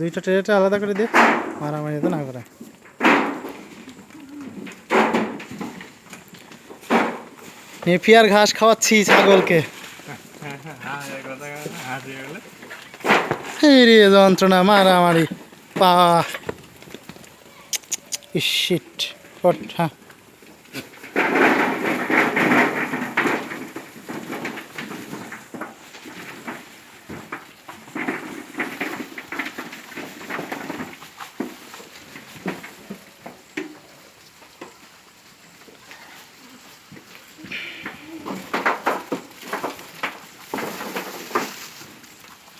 দুইটা ট্রেটা আলাদা করে দে, মারামারি তো না করে। নেপিয়ার ঘাস খাওয়াচ্ছি ছাগলকে। যন্ত্রণা, মারামারি, পা। শিট হ্যাঁ।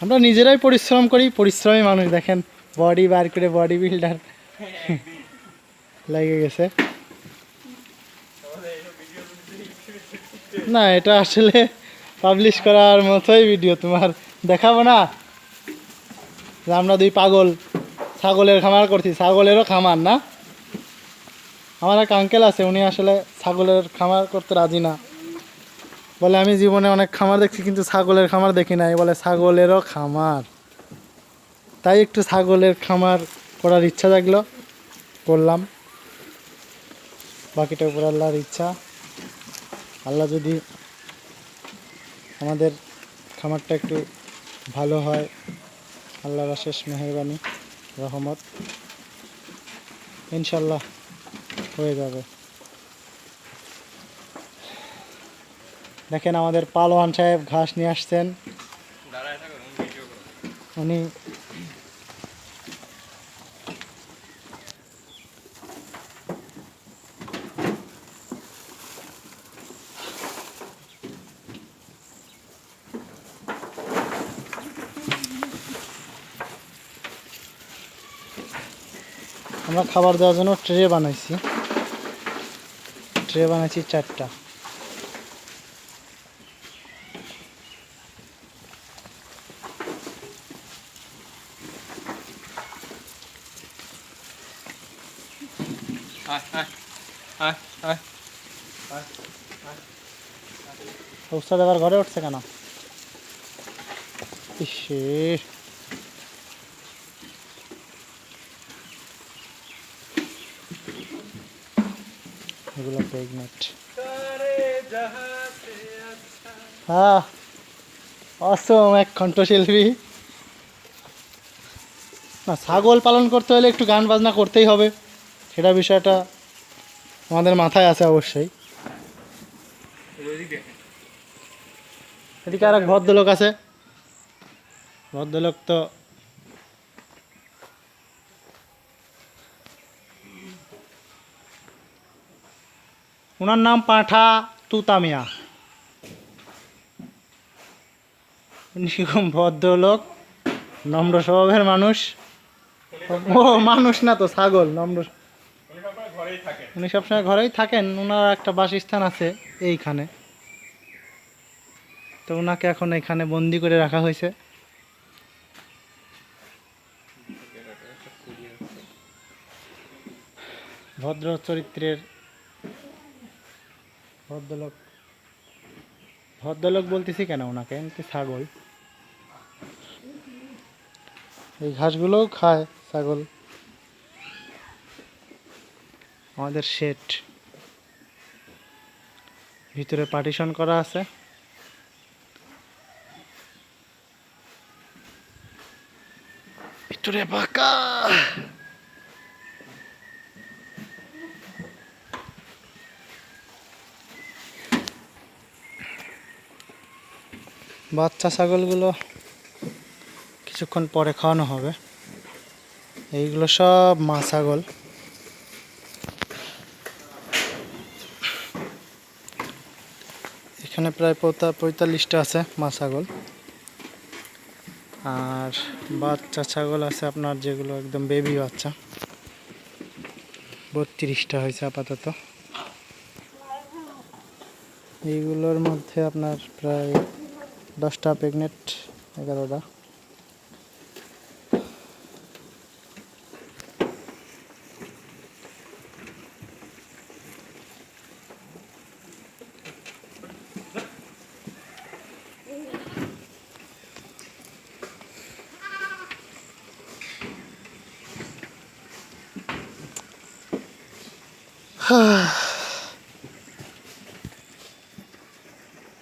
আমরা নিজেরাই পরিশ্রম করি, পরিশ্রমী মানুষ, দেখেন বডি বার করে বডি বিল্ডার লেগে গেছে। না, এটা আসলে পাবলিশ করার মতোই ভিডিও তোমার দেখাবো না। যে আমরা দুই পাগল, ছাগলের খামার করছি, ছাগলেরও খামার, না? আমার এক আঙ্কেল আছে, উনি আসলে ছাগলের খামার করতে রাজি না। বলে, আমি জীবনে অনেক খামার দেখছি, কিন্তু ছাগলের খামার দেখি নাই। বলে, ছাগলেরও খামার। তাই একটু ছাগলের খামার করার ইচ্ছা জাগলো। করলাম। বাকিটা উপর আল্লাহর ইচ্ছা। আল্লাহ যদি আমাদের খামারটা একটু ভালো হয়, আল্লাহর অশেষ মেহরবানি, রহমত ইনশাল্লাহ হয়ে যাবে। দেখেন আমাদের পালোয়ান সাহেব ঘাস নিয়ে আসছেন। উনি আমরা খাবার দেওয়ার জন্য ট্রে বানাইছি। ট্রে বানাইছি চারটা। উস্তাদ এবার ঘরে উঠছে কেন ইসে এগুলো প্রেগনেন্ট হ্যাঁ অসম এক কণ্ঠশিল্পী না ছাগল পালন করতে হলে একটু গান বাজনা করতেই হবে সেটা বিষয়টা আমাদের মাথায় আছে অবশ্যই। এদিকে আর এক ভদ্রলোক আছে। ভদ্রলোক তো ওনার নাম পাঁঠা তুতামিয়া। ভদ্রলোক, নম্র স্বভাবের মানুষ। ও, মানুষ না তো, ছাগল, নম্র। উনি সবসময় ঘরেই থাকেন ওনার একটা বাসস্থান আছে এইখানে। তো ওনাকে এখন এখানে বন্দি করে রাখা হয়েছে। ভদ্র চরিত্রের ভদ্রলোক। ভদ্রলোক বলতেছি কেন ওনাকে ছাগল? এই ঘাসগুলোও খায় ছাগল। আমাদের শেড ভিতরে পার্টিশন করা আছে। ভিতরে পাকা বাচ্চা ছাগলগুলো কিছুক্ষণ পরে খাওয়ানো হবে। এইগুলো সব মা ছাগল। এখানে প্রায় পঁয়তা- পঁয়তাল্লিশটা আছে মা ছাগল। আর বাচ্চা ছাগল আছে আপনার যেগুলো একদম বেবি বাচ্চা। বত্রিশটা হয়েছে আপাতত। এইগুলোর মধ্যে আপনার প্রায় দশটা প্রেগনেন্ট এগারোটা। 啊